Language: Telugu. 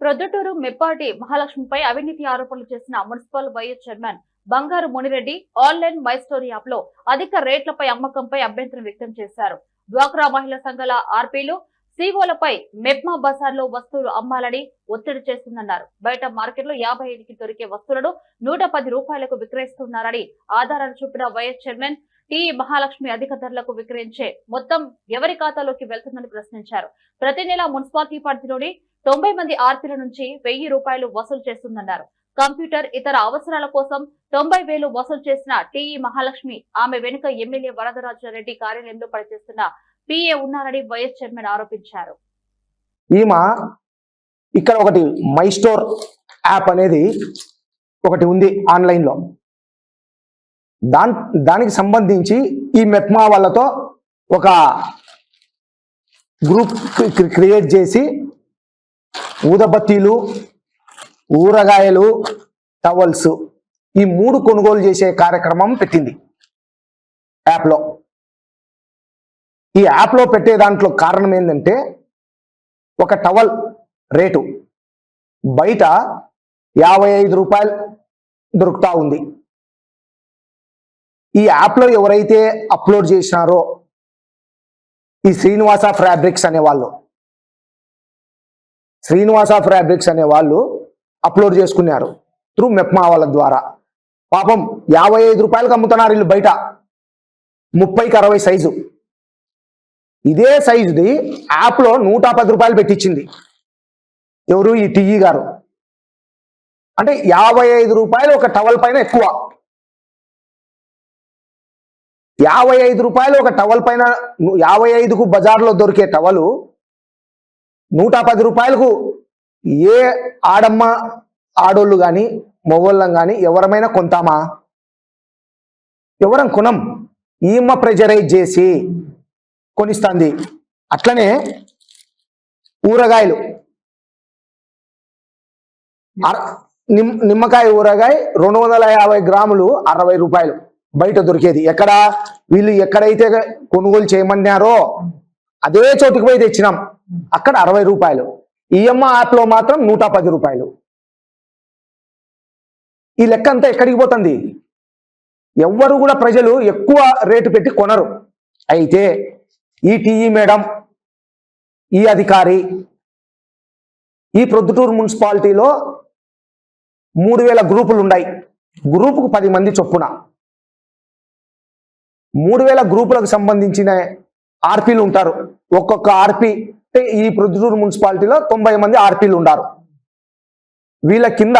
ప్రొద్దుటూరు మెప్పాటి మహాలక్ష్మిపై అవినీతి ఆరోపణలు చేసిన municipal vice chairman Bangaru Munireddy online my story యాప్లో అధిక రేట్లపై అమ్మకంపై అభ్యంతరం వ్యక్తం చేశారు. డ్వాక్రా మహిళా సంఘాల ఆర్పీలు సీఓలపై మెప్మా బజార్లో వస్తువులు అమ్మాలని ఒత్తిడి చేస్తుందన్నారు. బయట మార్కెట్లో యాభై ఐదుకి దొరికే వస్తువులను నూట పది రూపాయలకు విక్రయిస్తున్నారని ఆధారాలు చూపిన వైఎస్ చైర్మన్ టి మహాలక్ష్మి అధిక ధరలకు విక్రయించే మొత్తం ఎవరి ఖాతాలోకి వెళ్తుందని ప్రశ్నించారు. ప్రతి నెల మున్సిపాలిటీ పరిధిలోని తొంభై మంది ఆర్పీల నుంచి వెయ్యి రూపాయలు వసూలు చేస్తుందన్నారు. కంప్యూటర్ ఇతర అవసరాల కోసం తొంభై వేలు వసూలు చేసిన టిఈ మహాలక్ష్మి ఆమె వెనుక ఎమ్మెల్యే వరదరాజారెడ్డి కార్యాలయంలో పనిచేస్తున్న పిఏ ఉన్నారని వైఎస్ చైర్మన్ ఆరోపించారు. ఈమె ఇక్కడ ఒకటి మై స్టోర్ యాప్ అనేది ఒకటి ఉంది ఆన్లైన్లో. దాన్ దానికి సంబంధించి ఈ మెప్మా వాళ్ళతో ఒక గ్రూప్ క్రి- క్రియేట్ చేసి ఊదబత్తీలు ఊరగాయలు టవల్స్ ఈ మూడు కొనుగోలు చేసే కార్యక్రమం పెట్టింది యాప్లో. ఈ యాప్లో పెట్టే దాంట్లో కారణం ఏంటంటే ఒక టవల్ రేటు. బయట యాభై ఐదు రూపాయలు దొరుకుతూ ఉంది. ఈ యాప్లో ఎవరైతే అప్లోడ్ చేసినారో ఈ శ్రీనివాస ఫ్యాబ్రిక్స్ అనే వాళ్ళు శ్రీనివాస ఫ్యాబ్రిక్స్ అనేవాళ్ళు అప్లోడ్ చేసుకున్నారు త్రూ మెప్మా వాళ్ళ ద్వారా. పాపం యాభై ఐదు రూపాయలకు అమ్ముతున్నారు వీళ్ళు బయట. ముప్పైకి అరవై సైజు ఇదే సైజుది యాప్లో నూట పది రూపాయలు పెట్టించింది. ఎవరు? ఈ టీఈ గారు. అంటే యాభై ఐదు రూపాయలు ఒక టవల్ పైన ఎక్కువ. యాభై ఐదు రూపాయలు ఒక టవల్ పైన యాభై ఐదుకు బజార్లో దొరికే టవలు నూట పది రూపాయలకు ఏ ఆడమ్మ ఆడోళ్ళు కానీ మొగోళ్ళం కానీ ఎవరమైనా కొంతామా? ఎవరం కొనం. ఈమ్మ ప్రెజరైజ్ చేసి కొనిస్తుంది. అట్లనే ఊరగాయలు. నిమ్మకాయ ఊరగాయ రెండు వందల యాభై గ్రాములు అరవై రూపాయలు. బయట దొరికేది. ఎక్కడ? వీళ్ళు ఎక్కడైతే కొనుగోలు చేయమన్నారో అదే చోటుకు పోయి తెచ్చినాం. అక్కడ అరవై రూపాయలు. ఈఎంఐ యాప్లో మాత్రం నూట పది రూపాయలు. ఈ లెక్క అంతా ఎక్కడికి పోతుంది? ఎవ్వరు కూడా ప్రజలు ఎక్కువ రేటు పెట్టి కొనరు. అయితే ఈ టీఈ మేడం ఈ అధికారి ఈ ప్రొద్దుటూరు మున్సిపాలిటీలో మూడు వేల గ్రూపులు ఉన్నాయి గ్రూపుకు పది మంది చొప్పున. మూడు వేల గ్రూపులకు సంబంధించిన ఆర్పీలు ఉంటారు. ఒక్కొక్క ఆర్పీ అంటే ఈ ప్రొద్దుటూరు మున్సిపాలిటీలో తొంభై మంది ఆర్పీలు ఉంటారు వీళ్ళ కింద